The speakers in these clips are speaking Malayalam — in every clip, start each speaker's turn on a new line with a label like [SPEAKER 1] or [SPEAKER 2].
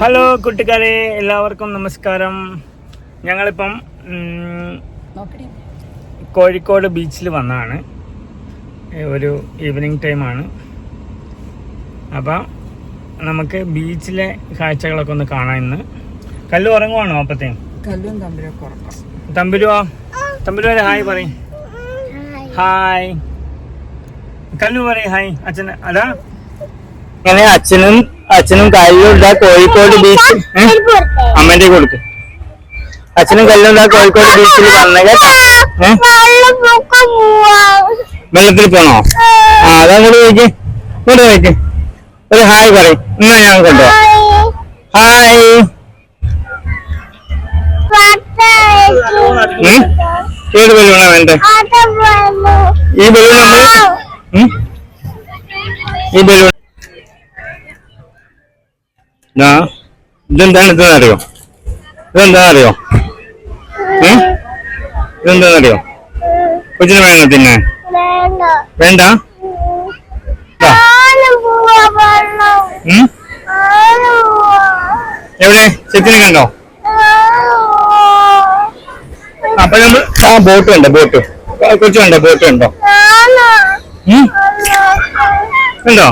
[SPEAKER 1] ഹലോ കൂട്ടുകാരെ എല്ലാവർക്കും നമസ്കാരം. ഞങ്ങളിപ്പം കോഴിക്കോട് ബീച്ചിൽ വന്നാണ്. ഒരു ഈവനിങ് ആണ്. അപ്പം നമുക്ക് ബീച്ചിലെ കാഴ്ചകളൊക്കെ ഒന്ന് കാണാൻ ഇന്ന്. കല്ലു ഉറങ്ങുവാണോ അപ്പത്തേ? തമ്പുരുവാ തമ്പുരുവാരെ ഹായ് പറയും. ഹായ്. കല്ലു പറയും ഹായ്. അച്ഛൻ അതാ? ഇങ്ങനെ അച്ഛനും അച്ഛനും കല്ലും ഇതാ കോഴിക്കോട് ബീച്ച് അമ്മന്റെ കൊടുക്ക്. അച്ഛനും കല്ലും ഇതാ കോഴിക്കോട് ബീച്ചിൽ വന്നത്? വെള്ളത്തിൽ പോണോ? ആ. അതാ കൂടെ പോയിക്ക്. ഇങ്ങോട്ട് ചോദിക്ക് ഒരു ഹായ് പറയും. എന്നാ ഞാൻ കൊണ്ടുപോവാ ഹായ്? ഏത് ബലൂണാ വേണ്ടേ? ഈ ബലൂൺ നമ്മൾ ഈ ബലൂൺ ദാ, ഇതെന്താണ് ഇതെന്നറിയോ അറിയോ? ഇതെന്താണെന്ന് അറിയോ? ഏ? ഇതെന്താണെന്ന് അറിയോ? കൊച്ചിന് വേണോ തിന്നെ വേണ്ട? എവിടെ? ചെത്തിനെ കണ്ടോ? അപ്പൊ നമ്മൾ ആ ബോട്ട് ഉണ്ട് ബോട്ട്? കൊച്ചു വേണ്ട ബോട്ട് ഉണ്ടോ? ഉണ്ടോ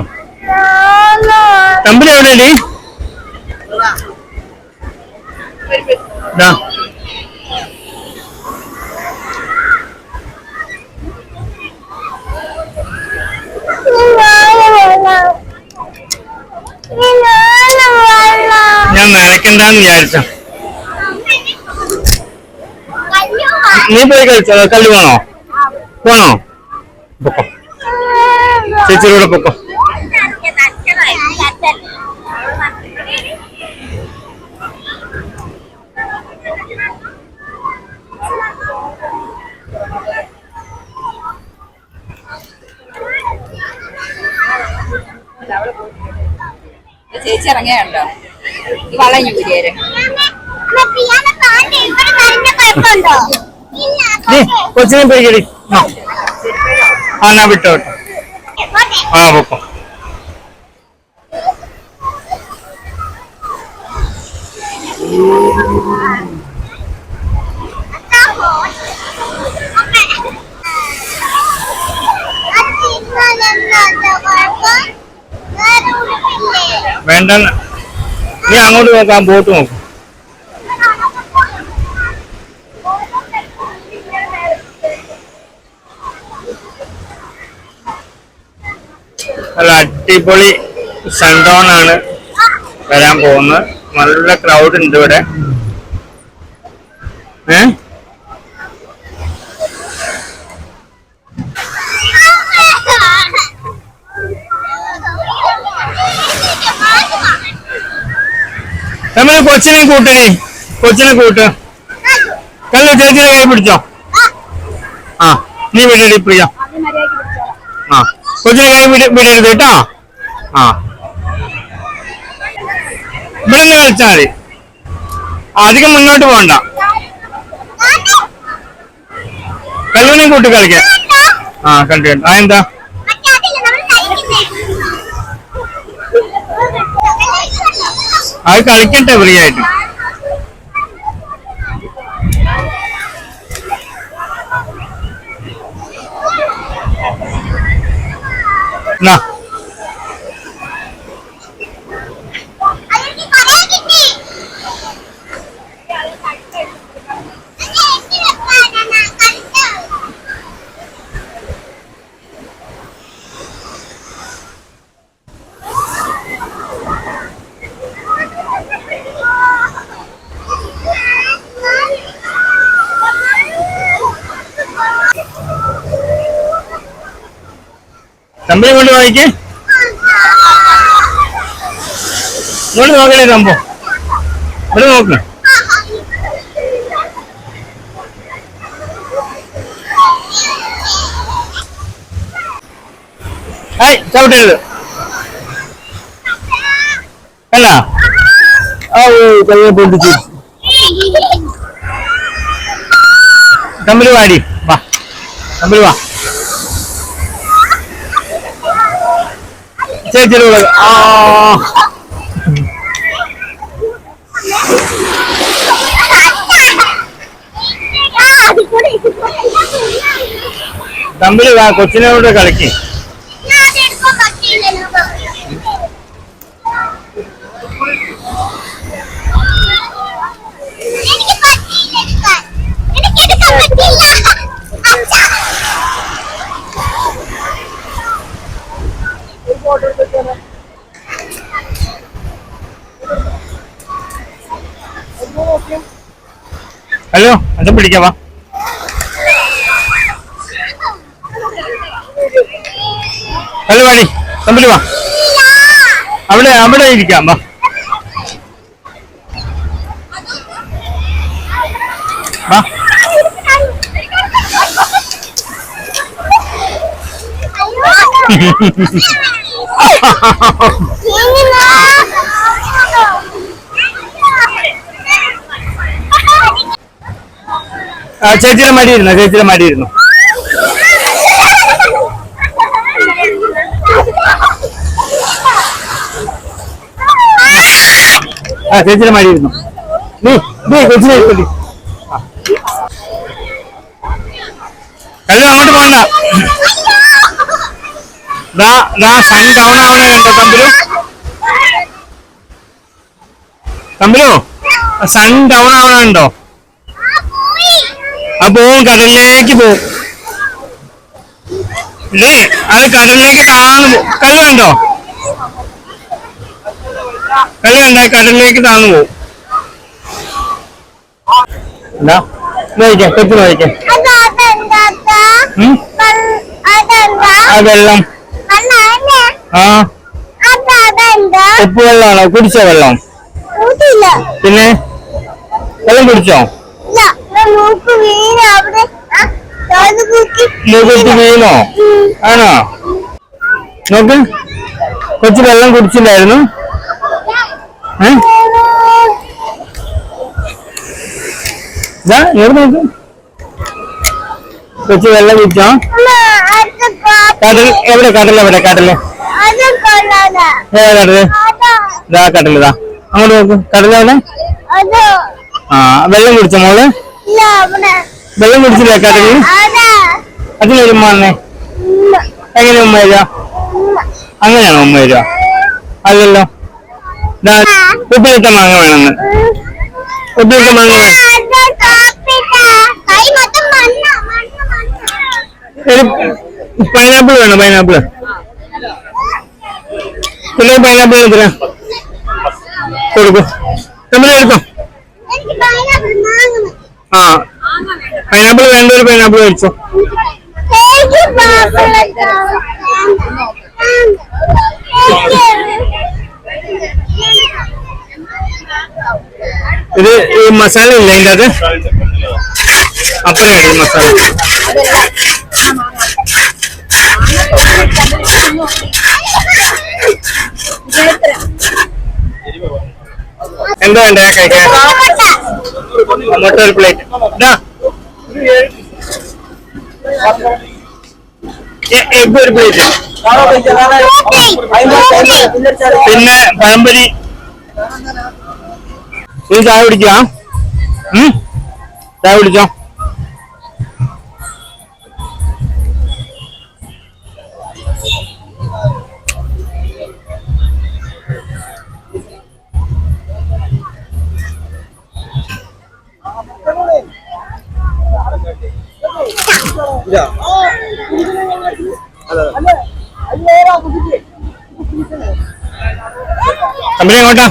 [SPEAKER 1] തമ്പിൽ എവിടെയല്ലേ ദാ. ഞാൻ നനക്കണ്ടെന്ന് വിചാരിച്ച നീ പോയി കളിച്ചോ കല്ല് പോണോ? വേണോ പൊക്കോ. ചേച്ചിയുടെ പൊക്കോ.
[SPEAKER 2] ചേച്ചി ഇറങ്ങിയുണ്ടോ വളഞ്ഞു കുരിയേര്
[SPEAKER 1] ദേ, കൊച്ചിനെ പോയി കടി ആ എന്നാ വിട്ടോ വിട്ടോ ആ പൊക്കോ വേണ്ട നീ അങ്ങോട്ട് നോക്കാം ബോട്ട് നോക്കും. നല്ല അടിപൊളി സൺഡൗൺ ആണ് വരാൻ പോകുന്നത്. നല്ല ക്രൗഡ് ഉണ്ട് ഇവിടെ. ഏ? നമ്മൾ കൊച്ചിനെ കൂട്ടേ കൊച്ചിനെ കൂട്ട്. കല്ലു ചേച്ചിനെ കൈ പിടിച്ചോ? ആ നീ വിടടി പ്രിയ. ആ കൊച്ചിനെ കൈ വിട വിടരുത് കേട്ടോ. ആ. ഇവിടുന്ന് കളിച്ചാൽ മതി. അധികം മുന്നോട്ട് പോകണ്ട കല്ലുവിനെയും കൂട്ടി കളിക്കാം. ആ കണ്ടു കണ്ടു. ആ അത് കളിക്കട്ടെ ഫ്രീ ആയിട്ട് എന്നാ തമ്പി കൊണ്ട് വായിക്കേ ഇങ്ങോട്ട് നോക്കണേ തമ്പോ ഇവിടെ നോക്ക്. ഏയ് ചവിട്ടരുത്. അല്ല ഓ കയ്യെ വാടി. വാ തമ്മിൽ വാ. சரி சரி உள்ளது തമ്മിൽ കൊച്ചിനോട് കളിക്ക് എനിക്ക് പറ്റിയില്ല ഹലോ അത് പിടിക്കാവാ ഹലോ വാടി തമ്പിൽ വാ. അവിടെ അവിടെ ഇരിക്കാം വാ. വാ. Ha ha ha ഇരുന്നു ചേച്ചിയുടെ മടിയിരുന്നു ചേച്ചിയുടെ മടിയിരുന്നു ആ ചേച്ചിയുടെ മടിയിരുന്നു നീ നീ കൊച്ചിനെ ഇരുത്തി കല്യാണം അങ്ങോട്ട് പോകണ്ട. ഡൗൺ ആവണ കണ്ടോ തമ്പിലു? തമ്പിലു സൺ ഡൗൺ ആവണ കണ്ടോ? ആ പോവും കടലിലേക്ക് പോവും. അത് കടലിലേക്ക് താഴ്ന്നു പോവും കല്ല് കണ്ടോ? കല്ല് കണ്ട? കടലിലേക്ക് താഴ്ന്നു പോവും. എന്താ? ആ വെള്ളം. ആ? ഉപ്പ് വെള്ളമാണോ കുടിച്ചോ വെള്ളം? പിന്നെ? വെള്ളം കുടിച്ചോ? മൂക്കുത്തി വീണോ ആണോ? നോക്ക്. കൊച്ചു വെള്ളം കുടിച്ചില്ലായിരുന്നു. ഏ? നോക്ക്. കൊച്ചു വെള്ളം കുടിച്ചോ? കടൽ എവിടെ? കടൽ എവിടെ? കടൽ ഏതാ ഇതാ കടൽ ഇതാ. അങ്ങോട്ട് നോക്ക്. ആ വെള്ളം കുടിച്ചോ മോൾ? വെള്ളം കുടിച്ചില്ലേ കടലിൽ അതിന് ഉമ്മ വന്നേ. എങ്ങനെ ഉമ്മ വരിക? അങ്ങനെയാണോ ഉമ്മ വരിക? അല്ലല്ലോ. ഉപ്പിലിട്ട മാങ്ങ വേണമെന്ന്. ഉപ്പിലിട്ട മാങ്ങ പൈനാപ്പിൾ വേണം? പൈനാപ്പിൾ പിന്നെ പൈനാപ്പിൾ എത്ര കൊടുക്കും. നമ്മൾ എടുക്കാം ആ. പൈനാപ്പിൾ വേണ്ട ഒരു പൈനാപ്പിൾ മേടിച്ചോ. ഇത് ഈ മസാല ഇല്ല ഇതിന്റെ അത് അപ്പഴേ മസാല. എന്താ വേണ്ടേ കഴിക്കാൻ മുട്ട ഒരു പ്ലേറ്റ് എഗ് ഒരു പ്ലേറ്റ് പിന്നെ പഴംപൊരി. ചായ കുടിക്കാം? ചായ കുടിച്ചോ? കമ്പനി എങ്ങോട്ടാ?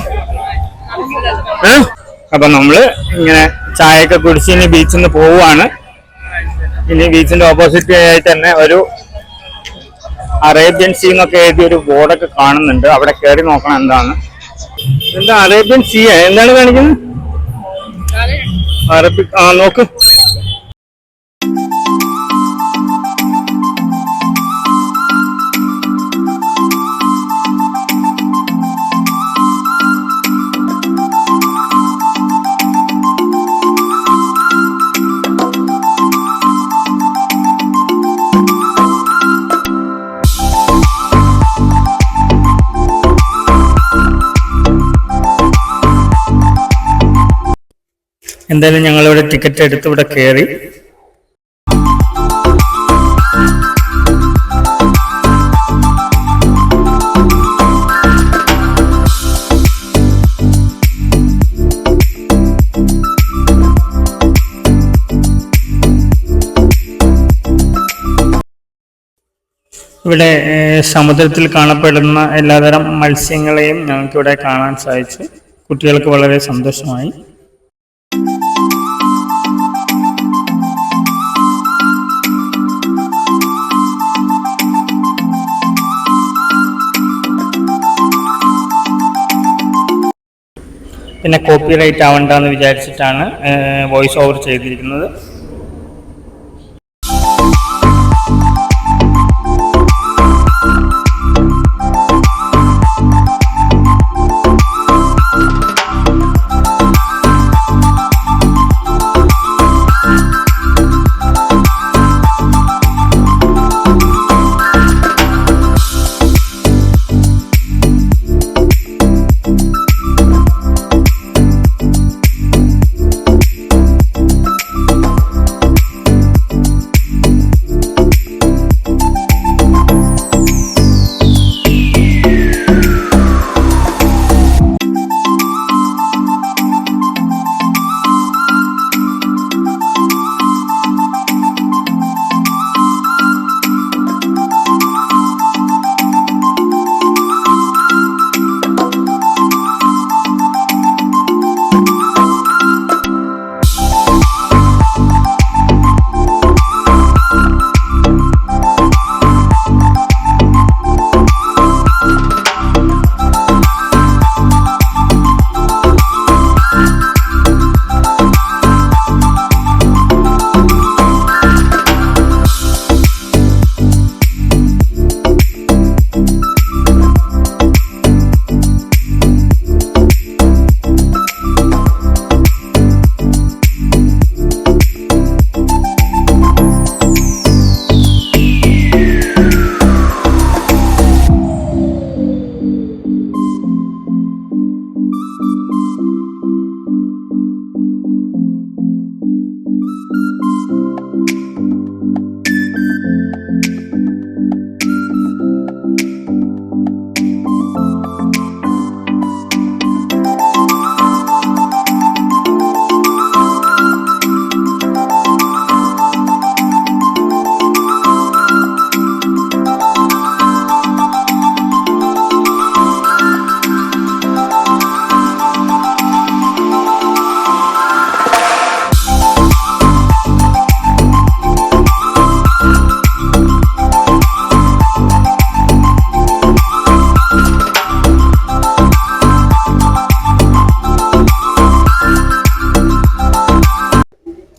[SPEAKER 1] അപ്പൊ നമ്മൾ ഇങ്ങനെ ചായയൊക്കെ കുടിച്ച് ഇനി ബീച്ചിൽ നിന്ന് പോവുകയാണ് ഇനി ബീച്ചിന്റെ ഓപ്പോസിറ്റ് ആയിട്ട് തന്നെ ഒരു അറേബ്യൻ സീ എന്നൊക്കെ എഴുതിയ ഒരു ബോർഡൊക്കെ കാണുന്നുണ്ട്. അവിടെ കയറി നോക്കണം എന്താണ്. എന്താ അറേബ്യൻ സീ എന്താണ് കാണിക്കുന്നത്? അറബിക് ആ നോക്ക്. എന്തായാലും ഞങ്ങളിവിടെ ടിക്കറ്റ് എടുത്ത് ഇവിടെ കയറി
[SPEAKER 3] ഇവിടെ സമുദ്രത്തിൽ കാണപ്പെടുന്ന എല്ലാതരം മത്സ്യങ്ങളെയും ഞങ്ങൾക്കിവിടെ കാണാൻ സാധിച്ചു. കുട്ടികൾക്ക് വളരെ സന്തോഷമായി. പിന്നെ കോപ്പി റൈറ്റ് ആവണ്ടെന്ന് വിചാരിച്ചിട്ടാണ് വോയിസ് ഓവർ ചെയ്തിരിക്കുന്നത്.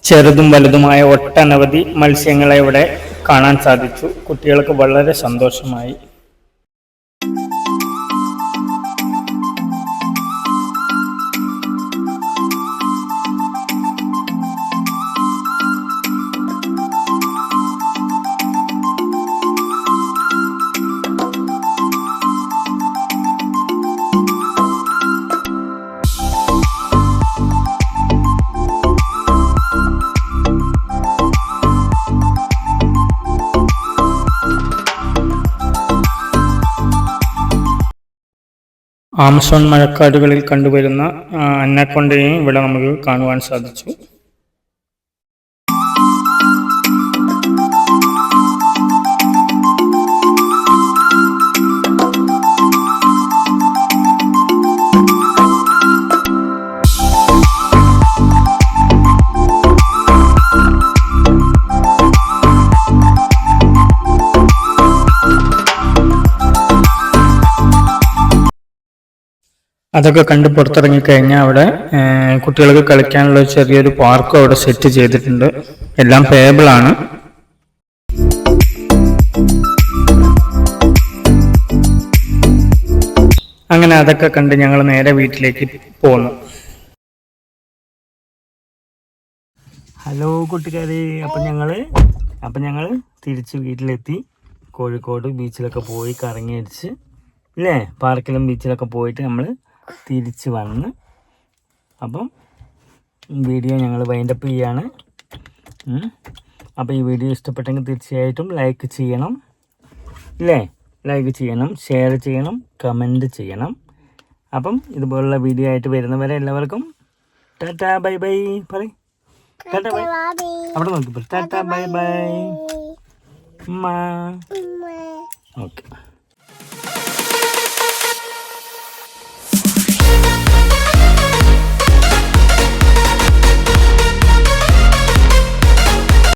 [SPEAKER 3] ചെറുതും വലുതുമായ ഒട്ടനവധി മത്സ്യങ്ങളെ ഇവിടെ കാണാൻ സാധിച്ചു. കുട്ടികൾക്ക് വളരെ സന്തോഷമായി. ആമസോൺ മഴക്കാടുകളിൽ കണ്ടുവരുന്ന അന്നക്കൊണ്ടയും ഇവിടെ നമുക്ക് കാണുവാൻ സാധിച്ചു. അതൊക്കെ കണ്ട് പുറത്തിറങ്ങി കഴിഞ്ഞാൽ അവിടെ കുട്ടികൾക്ക് കളിക്കാനുള്ള ചെറിയൊരു പാർക്കും അവിടെ സെറ്റ് ചെയ്തിട്ടുണ്ട്. എല്ലാം പേബിൾ ആണ്. അങ്ങനെ അതൊക്കെ കണ്ട് ഞങ്ങൾ നേരെ വീട്ടിലേക്ക് പോന്നു. ഹലോ കൂട്ടുകാരെ അപ്പം ഞങ്ങൾ അപ്പം ഞങ്ങൾ തിരിച്ച് വീട്ടിലെത്തി. കോഴിക്കോട് ബീച്ചിലൊക്കെ പോയി കറങ്ങി അടിച്ച് ഇല്ലേ? പാർക്കിലും ബീച്ചിലൊക്കെ പോയിട്ട് നമ്മൾ തിരിച്ച് വന്ന് അപ്പം വീഡിയോ ഞങ്ങൾ വൈൻഡപ്പ് ചെയ്യാണ്. അപ്പോൾ ഈ വീഡിയോ ഇഷ്ടപ്പെട്ടെങ്കിൽ തീർച്ചയായിട്ടും ലൈക്ക് ചെയ്യണം. ഇല്ലേ ലൈക്ക് ചെയ്യണം ഷെയർ ചെയ്യണം കമന്റ് ചെയ്യണം. അപ്പം ഇതുപോലുള്ള വീഡിയോ ആയിട്ട് വരുന്നവരെ എല്ലാവർക്കും ടാറ്റാ ബൈ ബൈ. പറയും. Tata bye. അവിടെ നോക്കിപ്പോ ടാറ്റാ ബൈ ബൈ. ഉമ്മ. ഓക്കെ.